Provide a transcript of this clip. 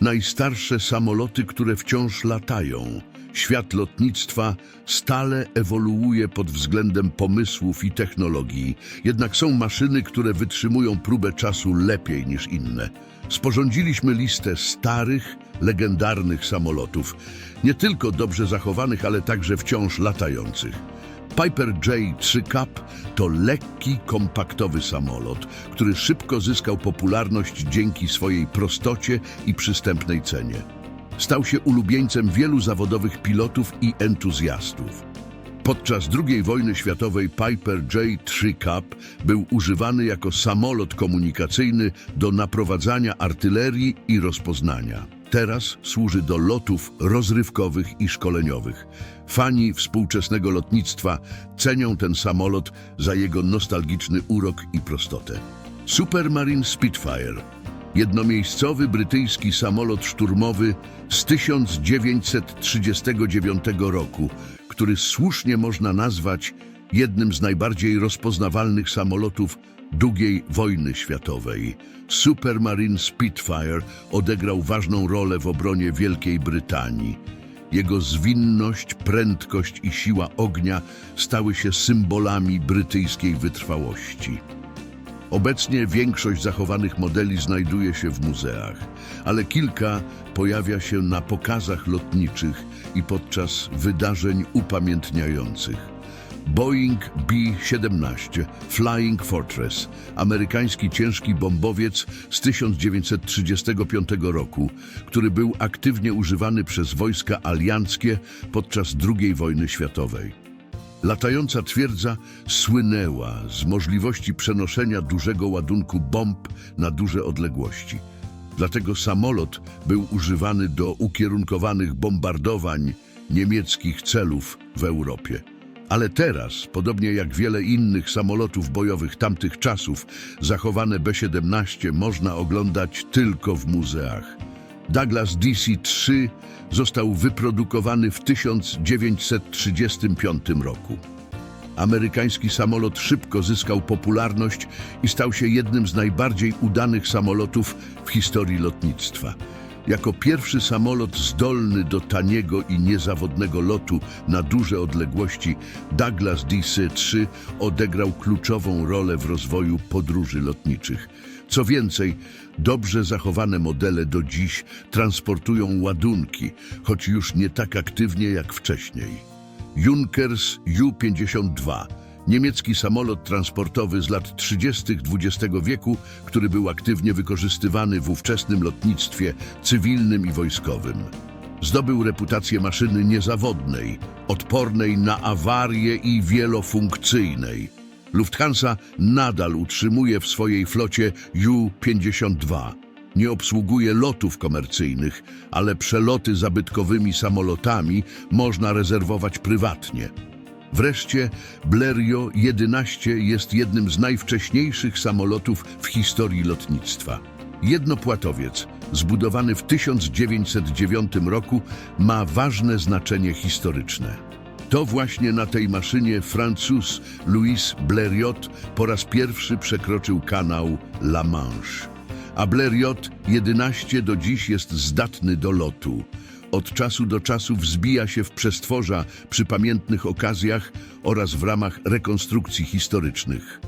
Najstarsze samoloty, które wciąż latają. Świat lotnictwa stale ewoluuje pod względem pomysłów i technologii, jednak są maszyny, które wytrzymują próbę czasu lepiej niż inne. Sporządziliśmy listę starych, legendarnych samolotów, nie tylko dobrze zachowanych, ale także wciąż latających. Piper J3 Cup to lekki, kompaktowy samolot, który szybko zyskał popularność dzięki swojej prostocie i przystępnej cenie. Stał się ulubieńcem wielu zawodowych pilotów i entuzjastów. Podczas II wojny światowej Piper J3 Cup był używany jako samolot komunikacyjny do naprowadzania artylerii i rozpoznania. Teraz służy do lotów rozrywkowych i szkoleniowych. Fani współczesnego lotnictwa cenią ten samolot za jego nostalgiczny urok i prostotę. Supermarine Spitfire jednomiejscowy brytyjski samolot szturmowy z 1939 roku, który słusznie można nazwać jednym z najbardziej rozpoznawalnych samolotów II wojny światowej. Supermarine Spitfire odegrał ważną rolę w obronie Wielkiej Brytanii. Jego zwinność, prędkość i siła ognia stały się symbolami brytyjskiej wytrwałości. Obecnie większość zachowanych modeli znajduje się w muzeach, ale kilka pojawia się na pokazach lotniczych i podczas wydarzeń upamiętniających. Boeing B-17 Flying Fortress, amerykański ciężki bombowiec z 1935 roku, który był aktywnie używany przez wojska alianckie podczas II wojny światowej. Latająca twierdza słynęła z możliwości przenoszenia dużego ładunku bomb na duże odległości. Dlatego samolot był używany do ukierunkowanych bombardowań niemieckich celów w Europie. Ale teraz, podobnie jak wiele innych samolotów bojowych tamtych czasów, zachowane B-17 można oglądać tylko w muzeach. Douglas DC-3 został wyprodukowany w 1935 roku. Amerykański samolot szybko zyskał popularność i stał się jednym z najbardziej udanych samolotów w historii lotnictwa. Jako pierwszy samolot zdolny do taniego i niezawodnego lotu na duże odległości, Douglas DC-3 odegrał kluczową rolę w rozwoju podróży lotniczych. Co więcej, dobrze zachowane modele do dziś transportują ładunki, choć już nie tak aktywnie jak wcześniej. Junkers Ju-52, niemiecki samolot transportowy z lat 30. XX wieku, który był aktywnie wykorzystywany w ówczesnym lotnictwie cywilnym i wojskowym. Zdobył reputację maszyny niezawodnej, odpornej na awarie i wielofunkcyjnej. Lufthansa nadal utrzymuje w swojej flocie Ju-52. Nie obsługuje lotów komercyjnych, ale przeloty zabytkowymi samolotami można rezerwować prywatnie. Wreszcie Blériot 11 jest jednym z najwcześniejszych samolotów w historii lotnictwa. Jednopłatowiec, zbudowany w 1909 roku, ma ważne znaczenie historyczne. To właśnie na tej maszynie Francuz Louis Blériot po raz pierwszy przekroczył kanał La Manche. A Blériot 11 do dziś jest zdatny do lotu. Od czasu do czasu wzbija się w przestworza przy pamiętnych okazjach oraz w ramach rekonstrukcji historycznych.